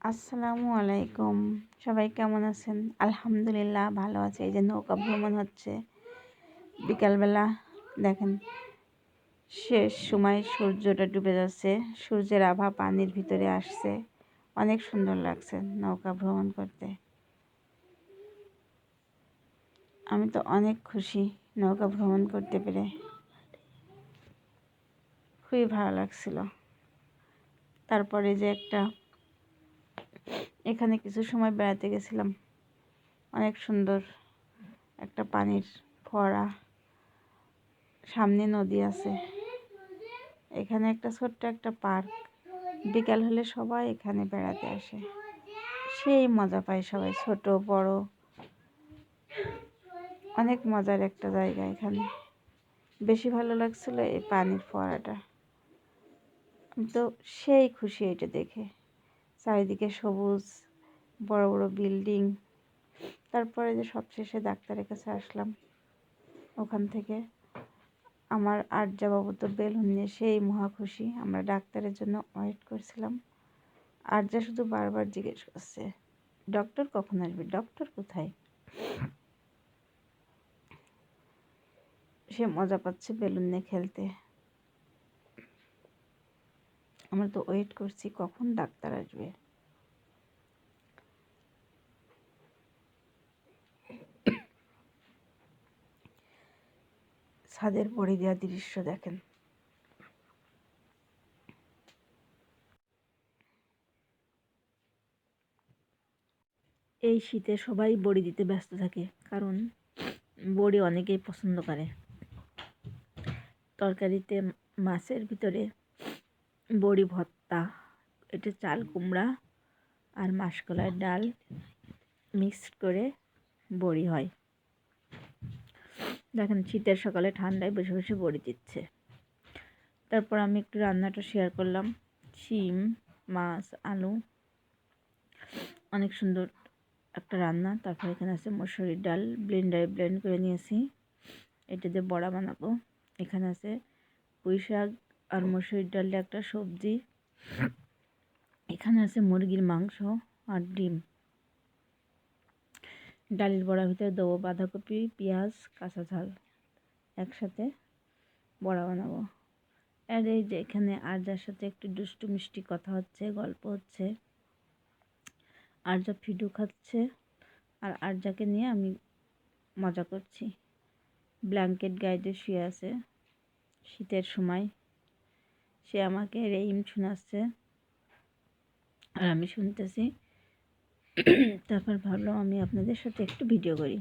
আসসালামু আলাইকুম। সবাই কেমন আছেন? আলহামদুলিল্লাহ ভালো আছে। এই যে নৌকা ভ্রমণ হচ্ছে। বিকালবেলা দেখেন, শেষ সময় সূর্যটা ডুবে যাচ্ছে। সূর্যের আভা পানির ভিতরে আসছে। অনেক সুন্দর লাগছে নৌকা ভ্রমণ করতে। আমি তো অনেক খুশি নৌকা ভ্রমণ করতে পেরে। খুবই ভালো লাগছিল। তারপরে যে একটা এখানে কিছু সময় বেড়াতে গেছিলাম। অনেক সুন্দর একটা পানির ফোয়ারা। সামনে নদী আছে। এখানে একটা ছোট্ট একটা পার্ক। বিকাল হলে সবাই এখানে বেড়াতে আসে। সেই মজা পায় সবাই, ছোট, বড়। অনেক মজার একটা জায়গা এখানে। বেশি ভালো লাগছিল এই পানির ফোয়ারাটা। তো সেই খুশি এটা দেখে। চারিদিকে সবুজ, বড় বড় বিল্ডিং। তারপরে যে সবশেষে ডাক্তারের কাছে আসলাম। ওখান থেকে আমার আর্যাবাবু তো বেলুন নিয়ে সেই মহা খুশি। আমরা ডাক্তারের জন্য ওয়েট করছিলাম। আর্যা শুধু বারবার জিজ্ঞেস করছে, ডক্টর কখন আসবে? ডক্টর কোথায়? সে মজা পাচ্ছে বেলুন নিয়ে খেলতে। আমরা তো ওয়েট করছি কখন ডাক্তার আসবে। ছাদের পড়ে দেওয়া দৃশ্য দেখেন। এই শীতে সবাই বড়ি দিতে ব্যস্ত থাকে, কারণ বড়ি অনেকেই পছন্দ করে। তরকারিতে মাছের ভিতরে বড়ি ভর্তা, এটা চাল কুমড়া আর মাসকলার ডাল মিক্সড করে বড়ি হয়। দেখেন শীতের সকালে ঠান্ডায় বসে বসে বড়ি দিচ্ছে। তারপর আমি একটু রান্নাটা শেয়ার করলাম। শিম, মাছ, আলু, অনেক সুন্দর একটা রান্না। তারপর এখানে আছে মসুরির ডাল ব্লেন্ডারে ব্লেন্ড করে নিয়েছি। এটা দিয়ে বড়া বানাবো। এখানে আছে পুঁই শাক আর মসুরির ডালের একটা সবজি। এখানে আছে মুরগির মাংস আর ডিম। ডালের বড়ার ভিতরে দেবো বাঁধাকপি, পেঁয়াজ, কাঁচা ঝাল। একসাথে বড়া বানাবো। আর এই যে এখানে আর্যার সাথে একটু দুষ্টু মিষ্টি কথা হচ্ছে, গল্প হচ্ছে। আর্যা ফিডু খাচ্ছে আর আর্যাকে নিয়ে আমি মজা করছি। ব্ল্যাঙ্কেট গাইডে শুয়ে আছে শীতের সময়। সে আমাকে রেইম শোনাচ্ছে আর আমি শুনতেছি। তারপর ভাবলাম আমি আপনাদের সাথে একটু ভিডিও করি।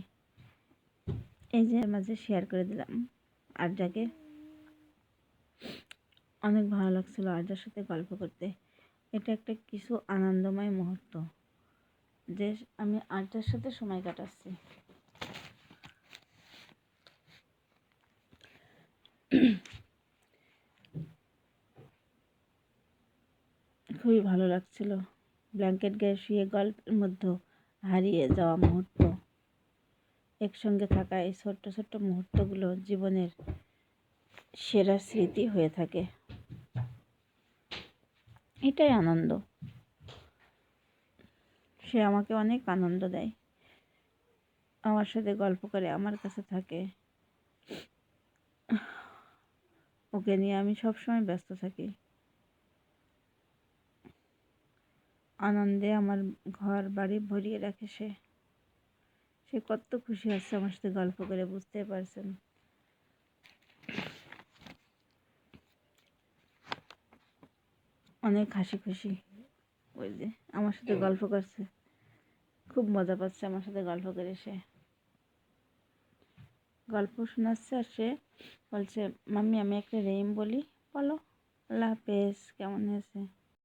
এই যে মাঝে শেয়ার করে দিলাম আর্যাকে অনেক ভালো লাগছিল আর্যার সাথে গল্প করতে। এটা একটা কিছু আনন্দময় মুহূর্ত। যে আমি আর্যার সাথে সময় কাটাচ্ছি। খুবই ভালো লাগছিল। ব্ল্যাঙ্কেট গায়ে শুয়ে গল্পের মধ্যে হারিয়ে যাওয়া মুহূর্ত। একসঙ্গে থাকা এই ছোট্ট ছোট্ট মুহূর্তগুলো জীবনের সেরা স্মৃতি হয়ে থাকে। এটাই আনন্দ। সে আমাকে অনেক আনন্দ দেয়। আমার সাথে গল্প করে, আমার কাছে থাকে। ওকে নিয়ে আমি সবসময় ব্যস্ত থাকি। আনন্দে আমার ঘর বাড়ি ভরিয়ে রাখে সে সে কত খুশি হচ্ছে আমার সাথে গল্প করে বুঝতে পারছেন। অনেক হাসি খুশি ওই যে আমার সাথে গল্প করছে। খুব মজা পাচ্ছে আমার সাথে গল্প করে সে। গল্প শোনাচ্ছে আর সে বলছে, মাম্মি, আমি একটা রেইম বলি, বলো। আল্লাহ হাফেজ, কেমন হয়েছে?